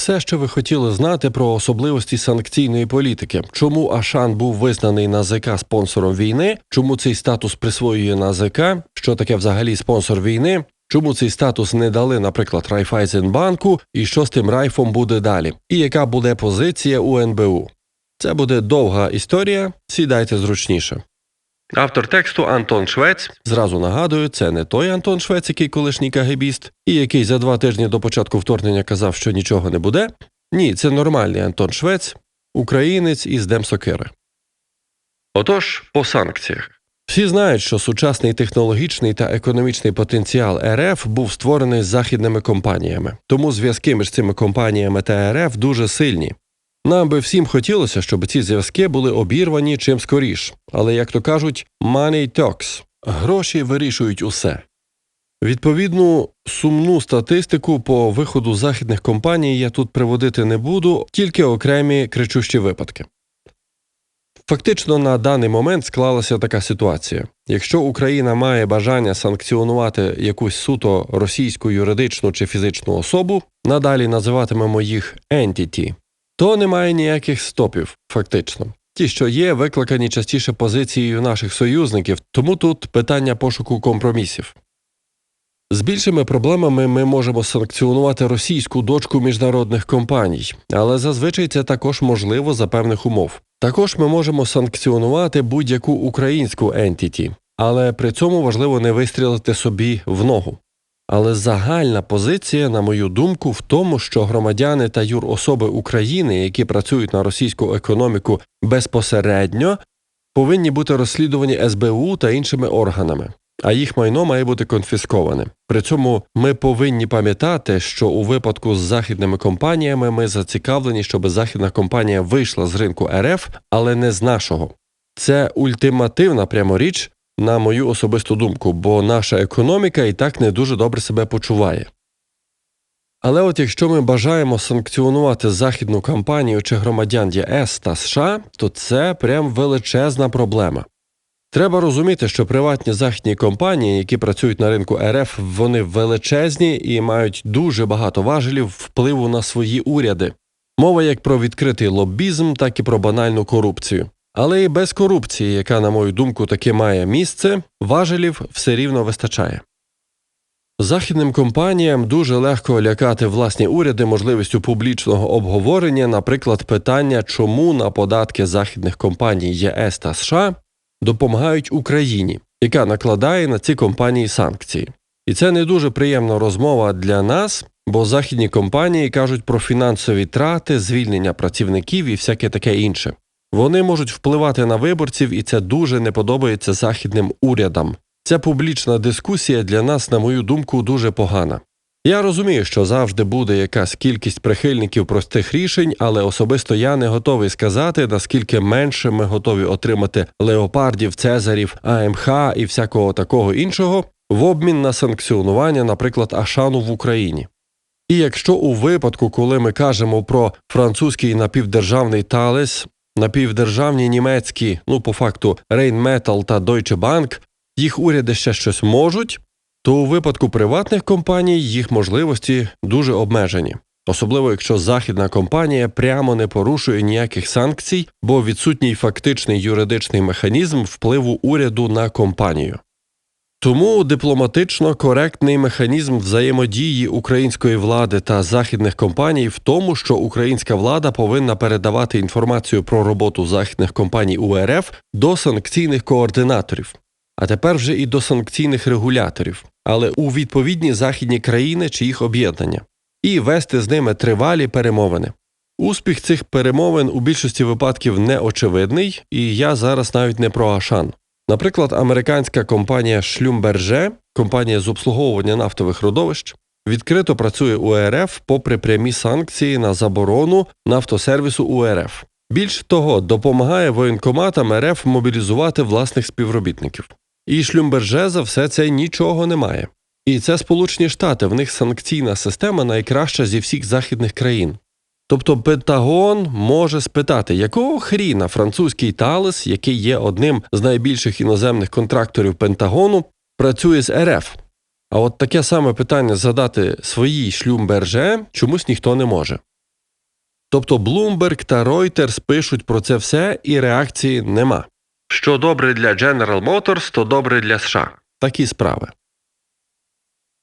Все, що ви хотіли знати про особливості санкційної політики, чому Ашан був визнаний НАЗК спонсором війни, чому цей статус присвоює НАЗК, що таке взагалі спонсор війни, чому цей статус не дали, наприклад, Райфайзенбанку, і що з тим райфом буде далі, і яка буде позиція у НБУ. Це буде довга історія. Сідайте зручніше. Автор тексту Антон Швець. Зразу нагадую, це не той Антон Швець, який колишній кагебіст, і який за два тижні до початку вторгнення казав, що нічого не буде. Ні, це нормальний Антон Швець, українець із Демсокири. Отож, по санкціях. Всі знають, що сучасний технологічний та економічний потенціал РФ був створений західними компаніями, тому зв'язки між цими компаніями та РФ дуже сильні. Нам би всім хотілося, щоб ці зв'язки були обірвані чим скоріш, але, як то кажуть, money talks – гроші вирішують усе. Відповідну сумну статистику по виходу західних компаній я тут приводити не буду, тільки окремі кричущі випадки. Фактично на даний момент склалася така ситуація: якщо Україна має бажання санкціонувати якусь суто російську юридичну чи фізичну особу, надалі називатимемо їх entity, то немає ніяких стопів, фактично. Ті, що є, викликані частіше позицією наших союзників, тому тут питання пошуку компромісів. З більшими проблемами ми можемо санкціонувати російську дочку міжнародних компаній, але зазвичай це також можливо за певних умов. Також ми можемо санкціонувати будь-яку українську ентіті, але при цьому важливо не вистрілити собі в ногу. Але загальна позиція, на мою думку, в тому, що громадяни та юрособи України, які працюють на російську економіку безпосередньо, повинні бути розслідувані СБУ та іншими органами, а їх майно має бути конфісковане. При цьому ми повинні пам'ятати, що у випадку з західними компаніями ми зацікавлені, щоб західна компанія вийшла з ринку РФ, але не з нашого. Це ультимативна прямо річ, на мою особисту думку, бо наша економіка і так не дуже добре себе почуває. Але от якщо ми бажаємо санкціонувати західну компанію чи громадян ЄС та США, то це прям величезна проблема. Треба розуміти, що приватні західні компанії, які працюють на ринку РФ, вони величезні і мають дуже багато важелів впливу на свої уряди. Мова як про відкритий лобізм, так і про банальну корупцію. Але і без корупції, яка, на мою думку, таки має місце, важелів все рівно вистачає. Західним компаніям дуже легко лякати власні уряди можливістю публічного обговорення, наприклад, питання, чому на податки західних компаній ЄС та США допомагають Україні, яка накладає на ці компанії санкції. І це не дуже приємна розмова для нас, бо західні компанії кажуть про фінансові трати, звільнення працівників і всяке таке інше. Вони можуть впливати на виборців, і це дуже не подобається західним урядам. Ця публічна дискусія для нас, на мою думку, дуже погана. Я розумію, що завжди буде якась кількість прихильників простих рішень, але особисто я не готовий сказати, наскільки менше ми готові отримати леопардів, цезарів, АМХ і всякого такого іншого в обмін на санкціонування, наприклад, Ашану в Україні. І якщо у випадку, коли ми кажемо про французький напівдержавний талес, напівдержавні німецькі, ну по факту Rheinmetall та Deutsche Bank, їх уряди ще щось можуть, то у випадку приватних компаній їх можливості дуже обмежені, особливо якщо західна компанія прямо не порушує ніяких санкцій, бо відсутній фактичний юридичний механізм впливу уряду на компанію. Тому дипломатично коректний механізм взаємодії української влади та західних компаній в тому, що українська влада повинна передавати інформацію про роботу західних компаній УРФ до санкційних координаторів, а тепер вже і до санкційних регуляторів, але у відповідні західні країни чи їх об'єднання, і вести з ними тривалі перемовини. Успіх цих перемовин у більшості випадків не очевидний, і я зараз навіть не про Ашан. Наприклад, американська компанія Шлюмберже, компанія з обслуговування нафтових родовищ, відкрито працює у РФ попри прямі санкції на заборону нафтосервісу УРФ. Більш того, допомагає воєнкоматам РФ мобілізувати власних співробітників. І Шлюмберже за все це нічого не має. І це Сполучені Штати, в них санкційна система найкраща зі всіх західних країн. Тобто Пентагон може спитати, якого хріна французький Талес, який є одним з найбільших іноземних контракторів Пентагону, працює з РФ. А от таке саме питання задати своїй шлюмберже чомусь ніхто не може. Тобто Bloomberg та Reuters пишуть про це все і реакції нема. Що добре для General Motors, то добре для США. Такі справи.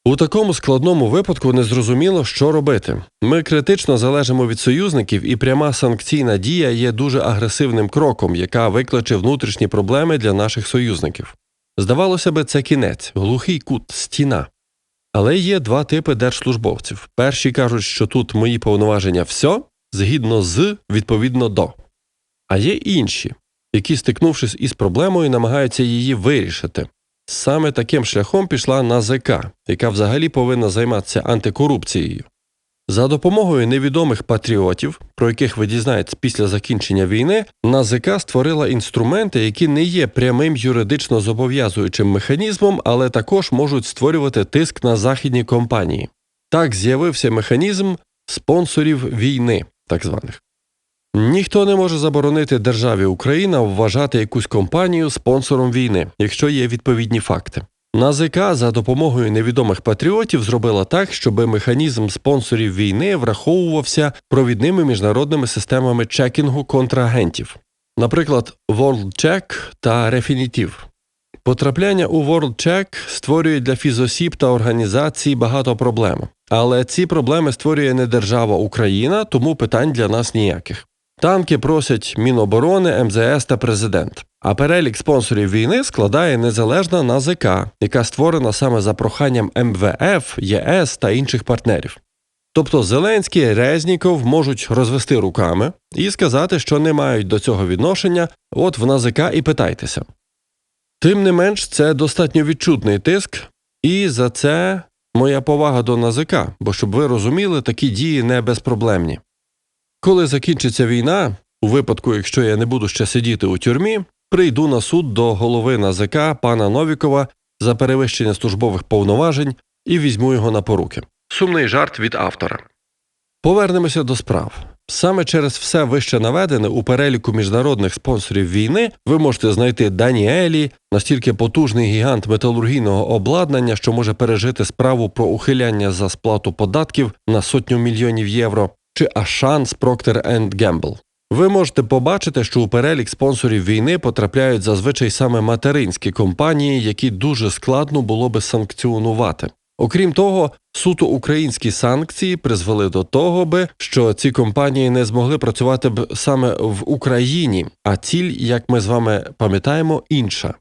У такому складному випадку незрозуміло, що робити. Ми критично залежимо від союзників, і пряма санкційна дія є дуже агресивним кроком, яка викличе внутрішні проблеми для наших союзників. Здавалося би, це кінець, глухий кут, стіна. Але є два типи держслужбовців. Перші кажуть, що тут мої повноваження все, згідно з відповідно до. А є інші, які, стикнувшись із проблемою, намагаються її вирішити. Саме таким шляхом пішла НАЗК, яка взагалі повинна займатися антикорупцією. За допомогою невідомих патріотів, про яких ви дізнаєтесь після закінчення війни, НАЗК створила інструменти, які не є прямим юридично зобов'язуючим механізмом, але також можуть створювати тиск на західні компанії. Так з'явився механізм спонсорів війни, так званих. Ніхто не може заборонити державі Україна вважати якусь компанію спонсором війни, якщо є відповідні факти. НАЗК за допомогою невідомих патріотів зробила так, щоб механізм спонсорів війни враховувався провідними міжнародними системами чекінгу контрагентів, наприклад, WorldCheck та Refinitiv. Потрапляння у WorldCheck створює для фізосіб та організацій багато проблем. Але ці проблеми створює не держава Україна, тому питань для нас ніяких. Танки просять Міноборони, МЗС та президент. А перелік спонсорів війни складає незалежна НАЗК, яка створена саме за проханням МВФ, ЄС та інших партнерів. Тобто Зеленський Резніков можуть розвести руками і сказати, що не мають до цього відношення, от в НАЗК і питайтеся. Тим не менш, це достатньо відчутний тиск, і за це моя повага до НАЗК, бо щоб ви розуміли, такі дії не безпроблемні. Коли закінчиться війна, у випадку, якщо я не буду ще сидіти у тюрмі, прийду на суд до голови НАЗК пана Новікова за перевищення службових повноважень і візьму його на поруки. Сумний жарт від автора. Повернемося до справ. Саме через все вище наведене у переліку міжнародних спонсорів війни ви можете знайти Даніелі, настільки потужний гігант металургійного обладнання, що може пережити справу про ухиляння за сплату податків на сотню мільйонів євро, чи Ашан з Procter Gamble. Ви можете побачити, що у перелік спонсорів війни потрапляють зазвичай саме материнські компанії, які дуже складно було би санкціонувати. Окрім того, суто українські санкції призвели до того би, що ці компанії не змогли працювати б саме в Україні, а ціль, як ми з вами пам'ятаємо, інша.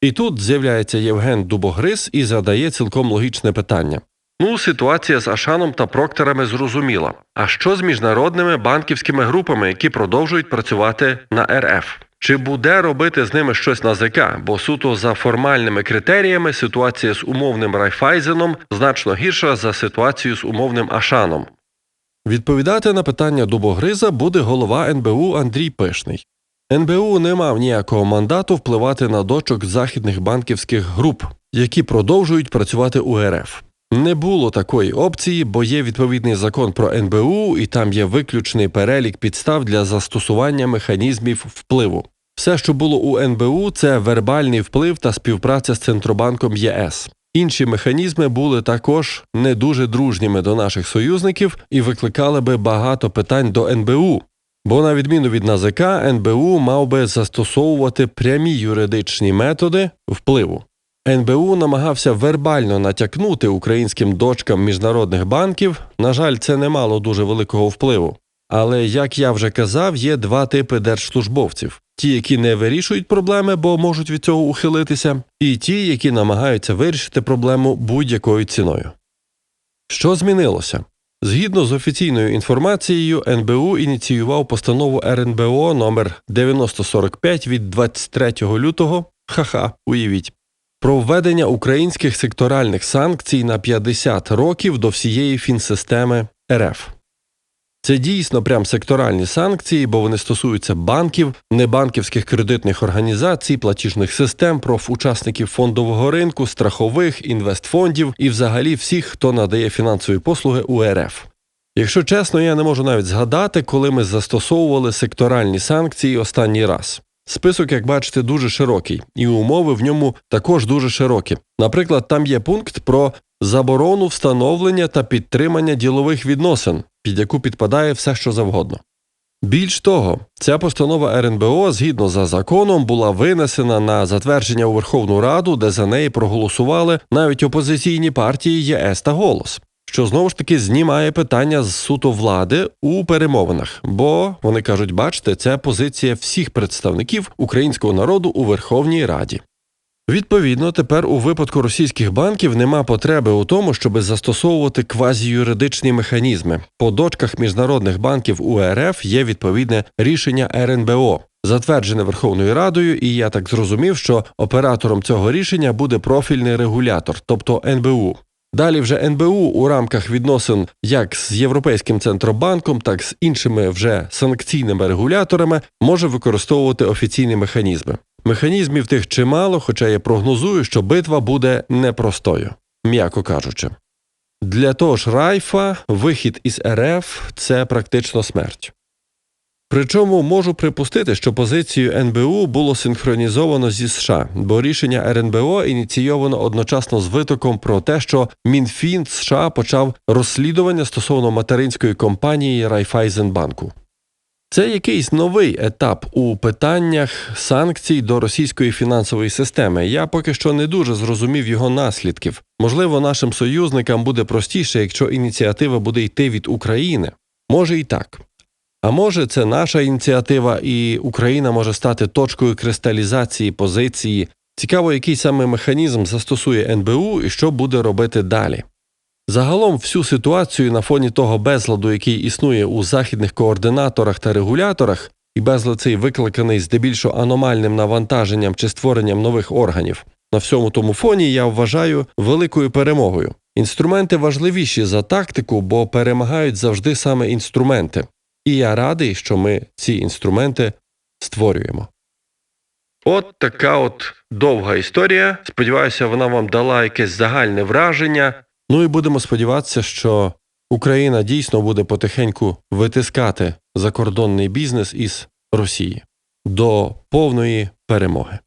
І тут з'являється Євген Дубогриз і задає цілком логічне питання. Ну, ситуація з Ашаном та Прокторами зрозуміла. А що з міжнародними банківськими групами, які продовжують працювати на РФ? Чи буде робити з ними щось НАЗК? Бо суто за формальними критеріями ситуація з умовним Райфайзеном значно гірша за ситуацію з умовним Ашаном. Відповідати на питання Дубогриза буде голова НБУ Андрій Пишний. НБУ не мав ніякого мандату впливати на дочок західних банківських груп, які продовжують працювати у РФ. Не було такої опції, бо є відповідний закон про НБУ, і там є виключний перелік підстав для застосування механізмів впливу. Все, що було у НБУ, це вербальний вплив та співпраця з Центробанком ЄС. Інші механізми були також не дуже дружніми до наших союзників і викликали би багато питань до НБУ. Бо, на відміну від НАЗК, НБУ мав би застосовувати прямі юридичні методи впливу. НБУ намагався вербально натякнути українським дочкам міжнародних банків. На жаль, це не мало дуже великого впливу. Але як я вже казав, є два типи держслужбовців: ті, які не вирішують проблеми, бо можуть від цього ухилитися, і ті, які намагаються вирішити проблему будь-якою ціною. Що змінилося? Згідно з офіційною інформацією, НБУ ініціював постанову РНБО номер 9045 від 23 лютого. Ха-ха, уявіть про введення українських секторальних санкцій на 50 років до всієї фінсистеми РФ. Це дійсно прям секторальні санкції, бо вони стосуються банків, небанківських кредитних організацій, платіжних систем, профучасників фондового ринку, страхових, інвестфондів і взагалі всіх, хто надає фінансові послуги у РФ. Якщо чесно, я не можу навіть згадати, коли ми застосовували секторальні санкції останній раз. Список, як бачите, дуже широкий, і умови в ньому також дуже широкі. Наприклад, там є пункт про заборону встановлення та підтримання ділових відносин, під яку підпадає все, що завгодно. Більш того, ця постанова РНБО згідно за законом була винесена на затвердження у Верховну Раду, де за неї проголосували навіть опозиційні партії ЄС та Голос, що знову ж таки знімає питання з суто влади у перемовинах. Бо вони кажуть, бачите, це позиція всіх представників українського народу у Верховній Раді. Відповідно, тепер у випадку російських банків нема потреби у тому, щоб застосовувати квазіюридичні механізми. По дочках міжнародних банків УРФ є відповідне рішення РНБО, затверджене Верховною Радою, і я так зрозумів, що оператором цього рішення буде профільний регулятор, тобто НБУ. Далі вже НБУ у рамках відносин як з Європейським центробанком, так з іншими вже санкційними регуляторами може використовувати офіційні механізми. Механізмів тих чимало, хоча я прогнозую, що битва буде непростою, м'яко кажучи. Для того ж Райфа вихід із РФ це практично смерть. Причому можу припустити, що позицію НБУ було синхронізовано зі США, бо рішення РНБО ініційовано одночасно з витоком про те, що Мінфін США почав розслідування стосовно материнської компанії Райфайзенбанку. Це якийсь новий етап у питаннях санкцій до російської фінансової системи. Я поки що не дуже зрозумів його наслідків. Можливо, нашим союзникам буде простіше, якщо ініціатива буде йти від України. Може і так. А може, це наша ініціатива, і Україна може стати точкою кристалізації позиції. Цікаво, який саме механізм застосує НБУ і що буде робити далі. Загалом всю ситуацію на фоні того безладу, який існує у західних координаторах та регуляторах, і безлад цей викликаний здебільшого аномальним навантаженням чи створенням нових органів. На всьому тому фоні я вважаю великою перемогою. Інструменти важливіші за тактику, бо перемагають завжди саме інструменти. І я радий, що ми ці інструменти створюємо. От така от довга історія. Сподіваюся, вона вам дала якесь загальне враження. Ну і будемо сподіватися, що Україна дійсно буде потихеньку витискати закордонний бізнес із Росії до повної перемоги.